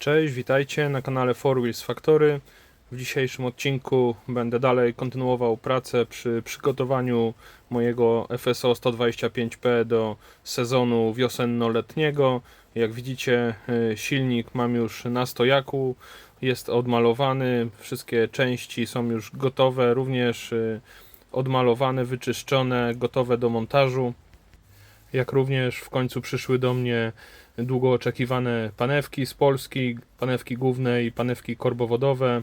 Cześć, witajcie na kanale Four Wheels Factory. W dzisiejszym odcinku będę dalej kontynuował pracę przy przygotowaniu mojego FSO 125P do sezonu wiosenno-letniego. Jak widzicie, y, silnik mam już na stojaku, jest odmalowany, wszystkie części są już gotowe, również y, odmalowane, wyczyszczone, gotowe do montażu. Jak również w końcu przyszły do mnie długo oczekiwane panewki z Polski, panewki główne i panewki korbowodowe.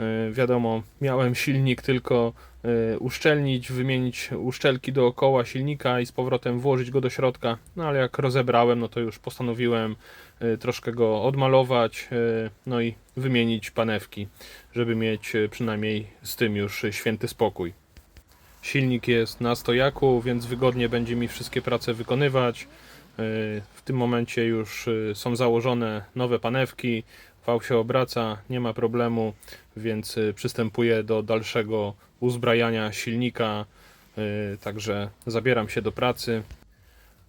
E, Wiadomo, miałem silnik tylko e, uszczelnić, wymienić uszczelki dookoła silnika i z powrotem włożyć go do środka. No ale jak rozebrałem, no to już postanowiłem e, troszkę go odmalować, no i wymienić panewki, żeby mieć przynajmniej z tym już święty spokój. Silnik jest na stojaku, więc wygodnie będzie mi wszystkie prace wykonywać. Yy, W tym momencie już yy, są założone nowe panewki, wał się obraca, nie ma problemu, więc yy, przystępuję do dalszego uzbrajania silnika. Także zabieram się do pracy,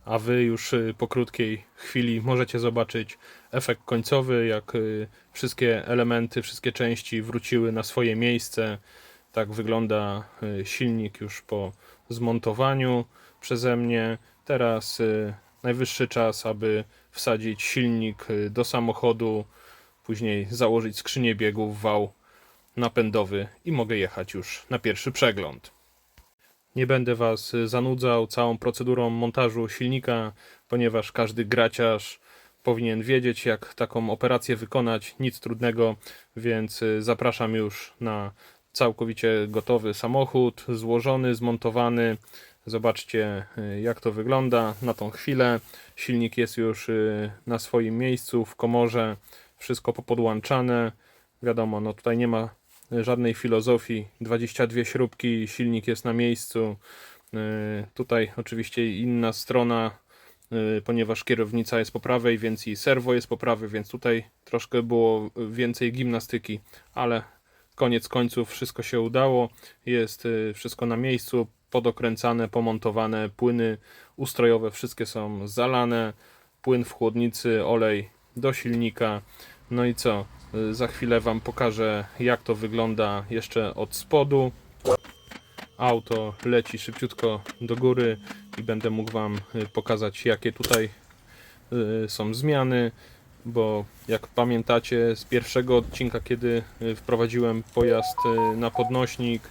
a Wy już po krótkiej chwili możecie zobaczyć efekt końcowy, jak wszystkie elementy, wszystkie części wróciły na swoje miejsce. Tak wygląda y, silnik już po zmontowaniu przeze mnie. Teraz y, najwyższy czas, aby wsadzić silnik y, do samochodu, później założyć skrzynię biegów, wał napędowy i mogę jechać już na pierwszy przegląd. Nie będę Was zanudzał całą procedurą montażu silnika, ponieważ każdy graciarz powinien wiedzieć, jak taką operację wykonać. Nic trudnego, więc zapraszam już na całkowicie gotowy samochód, złożony, zmontowany. Zobaczcie, y, jak to wygląda na tą chwilę. Silnik jest już y, na swoim miejscu w komorze, wszystko popodłączane. Wiadomo, no tutaj nie ma żadnej filozofii. 22 śrubki, silnik jest na miejscu. Y, Tutaj oczywiście inna strona, ponieważ kierownica jest po prawej, więc i serwo jest po prawej, więc tutaj troszkę było więcej gimnastyki, ale koniec końców wszystko się udało. Jest y, wszystko na miejscu, podokręcane, pomontowane, płyny ustrojowe wszystkie są zalane, płyn w chłodnicy, olej do silnika. No i co? Y, Za chwilę Wam pokażę, jak to wygląda jeszcze od spodu. Auto leci szybciutko do góry i będę mógł Wam y, pokazać, jakie tutaj są zmiany, bo jak pamiętacie z pierwszego odcinka, kiedy y, wprowadziłem pojazd y, na podnośnik,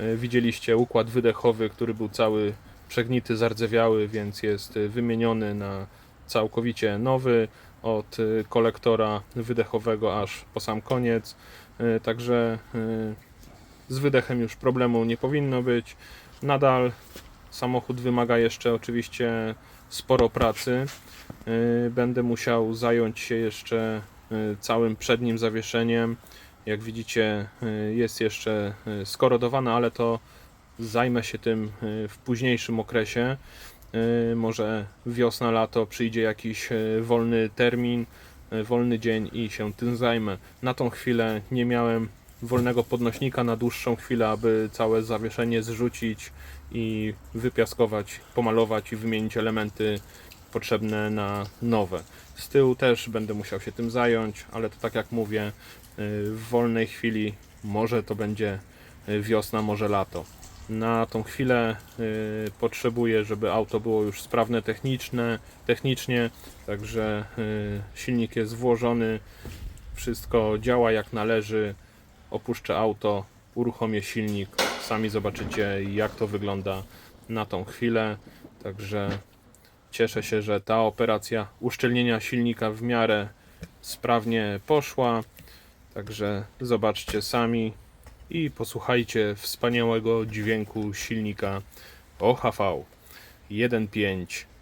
y, widzieliście układ wydechowy, który był cały przegnity, zardzewiały, więc jest wymieniony na całkowicie nowy od kolektora wydechowego aż po sam koniec. Także z wydechem już problemu nie powinno być. Nadal samochód wymaga jeszcze oczywiście sporo pracy. Yy, Będę musiał zająć się jeszcze yy, całym przednim zawieszeniem. Jak widzicie, yy, jest jeszcze skorodowane, ale to zajmę się tym w późniejszym okresie. Może wiosna, lato przyjdzie jakiś wolny termin, wolny dzień i się tym zajmę. Na tą chwilę nie miałem wolnego podnośnika na dłuższą chwilę, aby całe zawieszenie zrzucić i wypiaskować, pomalować i wymienić elementy potrzebne na nowe. Z tyłu też będę musiał się tym zająć, ale to tak jak mówię, y, w wolnej chwili może to będzie y, wiosna, może lato. Na tą chwilę y, potrzebuję, żeby auto było już sprawne techniczne, technicznie, także silnik jest włożony, wszystko działa jak należy. Opuszczę auto, uruchomię silnik, sami zobaczycie jak to wygląda na tą chwilę. Także cieszę się, że ta operacja uszczelnienia silnika w miarę sprawnie poszła. Także zobaczcie sami i posłuchajcie wspaniałego dźwięku silnika OHV 1.5.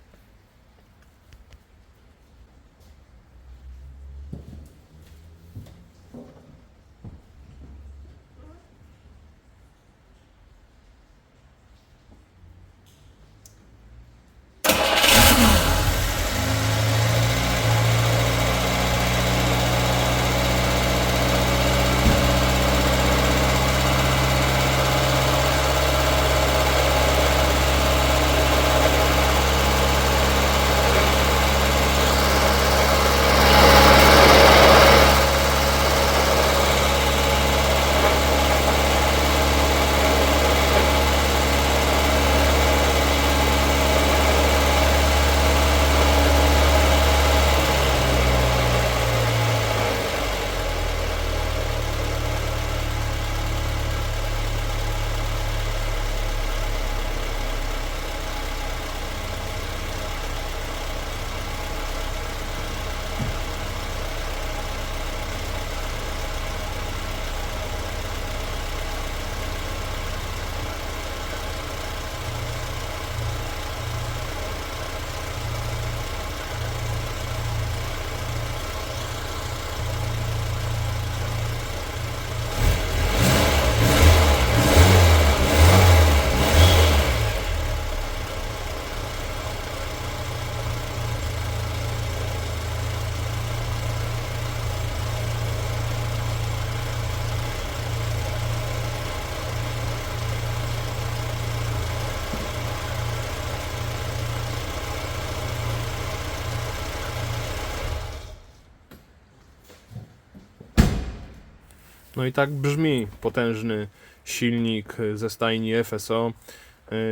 No i tak brzmi potężny silnik ze stajni FSO.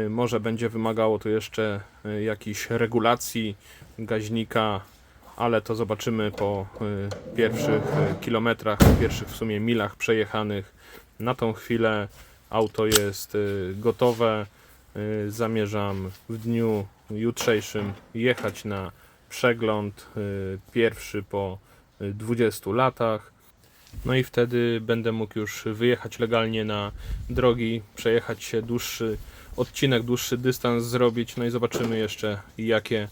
Y, Może będzie wymagało tu jeszcze y, jakichś regulacji gaźnika, ale to zobaczymy po y, pierwszych kilometrach, pierwszych w sumie milach przejechanych. Na tą chwilę auto jest gotowe. Zamierzam w dniu jutrzejszym jechać na przegląd pierwszy po y, 20 latach. No i wtedy będę mógł już wyjechać legalnie na drogi, przejechać się dłuższy odcinek, dłuższy dystans zrobić. No i zobaczymy jeszcze, jakie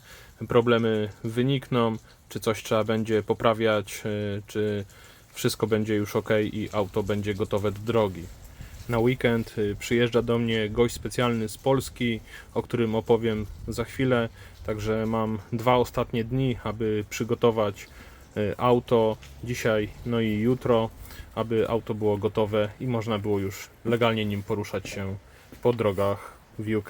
problemy wynikną, czy coś trzeba będzie poprawiać, y, czy wszystko będzie już ok i auto będzie gotowe do drogi. Na weekend y, przyjeżdża do mnie gość specjalny z Polski, o którym opowiem za chwilę. Także mam dwa ostatnie dni, aby przygotować auto dzisiaj, no i jutro, aby auto było gotowe i można było już legalnie nim poruszać się po drogach w UK.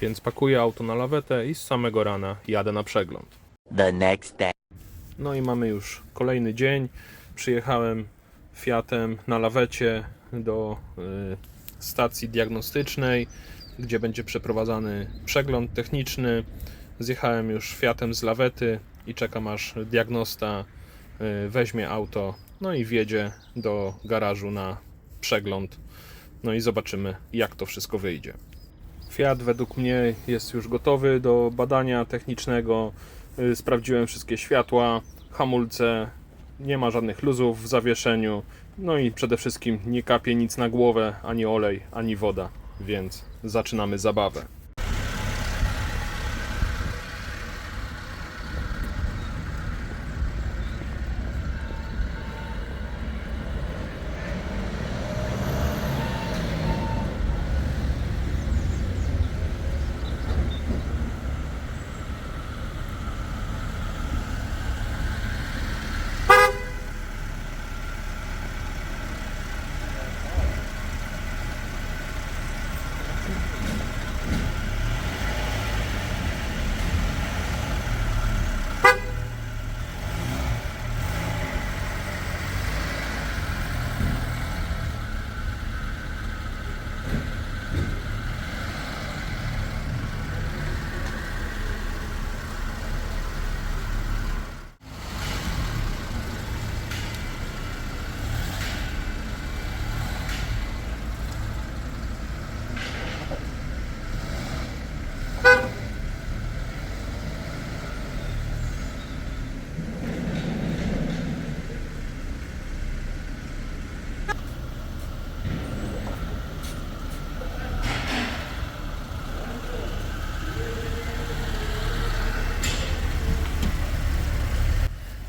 Więc pakuję auto na lawetę i z samego rana jadę na przegląd. the next day. No i mamy już kolejny dzień. Przyjechałem Fiatem na lawecie do y, stacji diagnostycznej, gdzie będzie przeprowadzany przegląd techniczny. Zjechałem już Fiatem z lawety i czekam aż diagnosta y, weźmie auto, no i wjedzie do garażu na przegląd. No i zobaczymy, jak to wszystko wyjdzie. Fiat według mnie jest już gotowy do badania technicznego. Y, Sprawdziłem wszystkie światła, hamulce, nie ma żadnych luzów w zawieszeniu. No i przede wszystkim nie kapie nic na głowę, ani olej, ani woda, więc zaczynamy zabawę.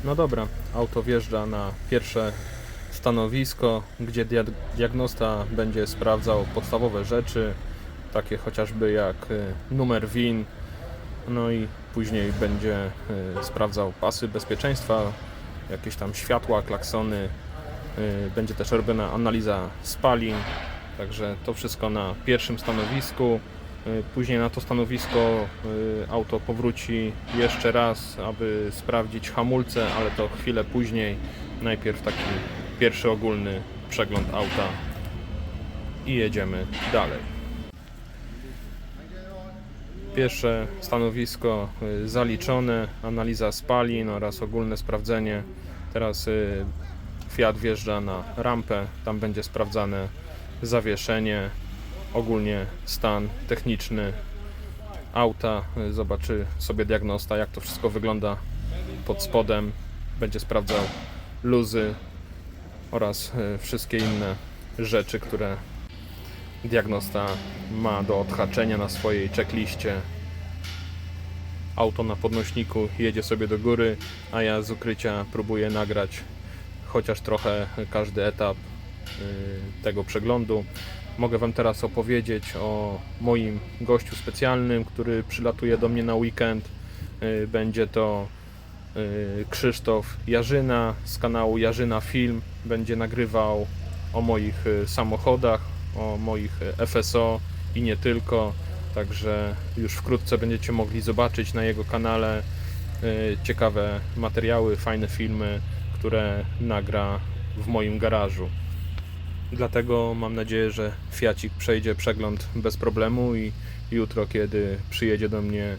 No dobra, auto wjeżdża na pierwsze stanowisko, gdzie dia- diagnosta będzie sprawdzał podstawowe rzeczy, takie chociażby jak y, numer WIN, no i później będzie y, sprawdzał pasy bezpieczeństwa, jakieś tam światła, klaksony. y, Będzie też robiona analiza spalin, także to wszystko na pierwszym stanowisku. Y, Później na to stanowisko y, auto powróci jeszcze raz, aby sprawdzić hamulce, ale to chwilę później. Najpierw taki pierwszy ogólny przegląd auta i jedziemy dalej. Pierwsze stanowisko y, zaliczone, analiza spalin oraz ogólne sprawdzenie. Teraz Fiat wjeżdża na rampę, tam będzie sprawdzane zawieszenie, ogólnie stan techniczny auta. Y, Zobaczy sobie diagnosta, jak to wszystko wygląda pod spodem. Będzie sprawdzał luzy oraz y, wszystkie inne rzeczy, które diagnosta ma do odhaczenia na swojej checkliście. Auto na podnośniku jedzie sobie do góry, a ja z ukrycia próbuję nagrać chociaż trochę każdy etap y, tego przeglądu. Mogę Wam teraz opowiedzieć o moim gościu specjalnym, który przylatuje do mnie na weekend. Y, Będzie to y, Krzysztof Jarzyna z kanału Jarzyna Film. Będzie nagrywał o moich y, samochodach, o moich FSO i nie tylko. Także już wkrótce będziecie mogli zobaczyć na jego kanale ciekawe materiały, fajne filmy, które nagra w moim garażu. Dlatego mam nadzieję, że Fiacik przejdzie przegląd bez problemu i jutro, kiedy przyjedzie do mnie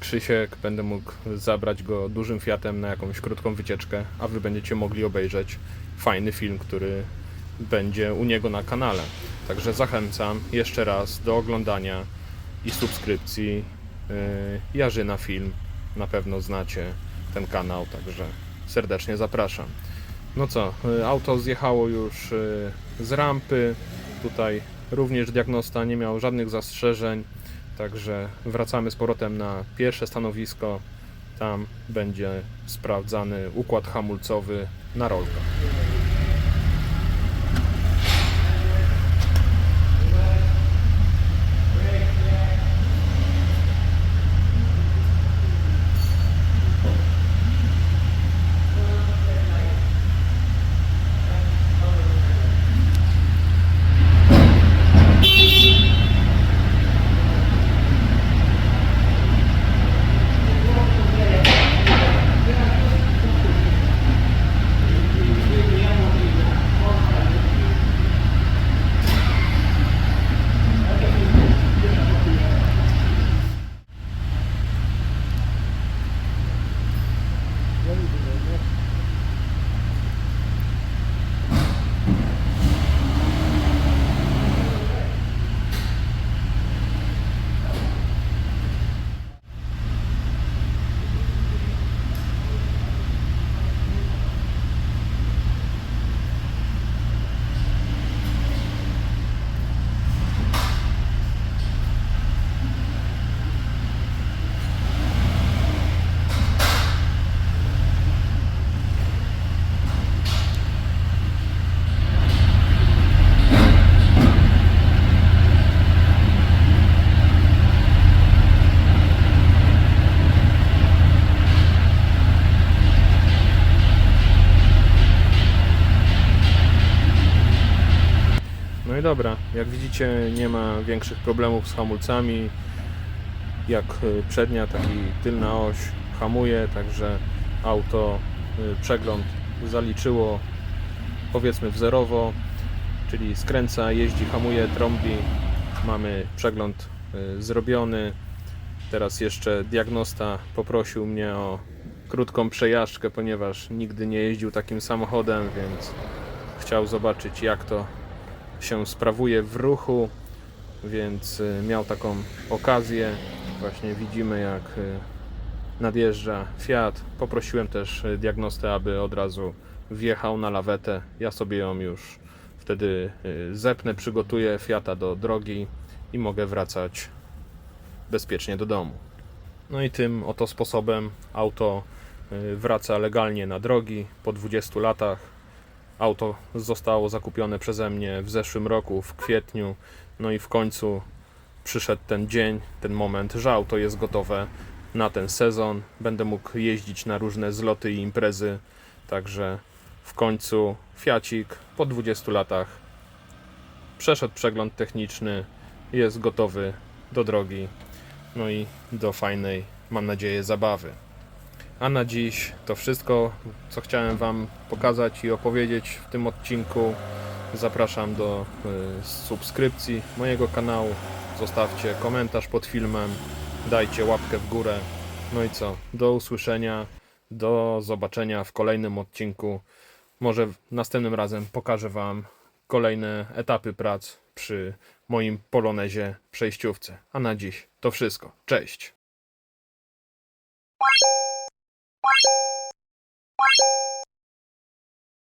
Krzysiek, będę mógł zabrać go dużym Fiatem na jakąś krótką wycieczkę, a wy będziecie mogli obejrzeć fajny film, który będzie u niego na kanale. Także zachęcam jeszcze raz do oglądania i subskrypcji yy, Jarzyna Film. Na pewno znacie ten kanał, także serdecznie zapraszam. No co, y, auto zjechało już y, z rampy. Tutaj również diagnosta nie miał żadnych zastrzeżeń. Także wracamy z powrotem na pierwsze stanowisko. Tam będzie sprawdzany układ hamulcowy na rolkach. No i dobra, jak widzicie nie ma większych problemów z hamulcami. Jak y, przednia, tak i tylna oś hamuje, także auto y, przegląd zaliczyło powiedzmy wzorowo, czyli skręca, jeździ, hamuje, trąbi. Mamy przegląd y, zrobiony. Teraz jeszcze diagnosta poprosił mnie o krótką przejażdżkę, ponieważ nigdy nie jeździł takim samochodem, więc chciał zobaczyć jak to się sprawuje w ruchu, więc y, miał taką okazję. Właśnie widzimy jak y, nadjeżdża Fiat. Poprosiłem też y, diagnostę, aby od razu wjechał na lawetę. Ja sobie ją już wtedy zepnę, przygotuję Fiata do drogi i mogę wracać bezpiecznie do domu. No i tym oto sposobem auto wraca legalnie na drogi po 20 latach. Auto zostało zakupione przeze mnie w zeszłym roku, w kwietniu. No i w końcu przyszedł ten dzień, ten moment, że auto jest gotowe na ten sezon. Będę mógł jeździć na różne zloty i imprezy. Także w końcu Fiacik po 20 latach przeszedł przegląd techniczny, jest gotowy do drogi, no i do fajnej, mam nadzieję, zabawy. A na dziś to wszystko, co chciałem Wam pokazać i opowiedzieć w tym odcinku. Zapraszam do y, subskrypcji mojego kanału. Zostawcie komentarz pod filmem, dajcie łapkę w górę. No i co? Do usłyszenia, do zobaczenia w kolejnym odcinku. Może następnym razem pokażę Wam kolejne etapy prac przy moim polonezie przejściówce. A na dziś to wszystko. Cześć! Bye.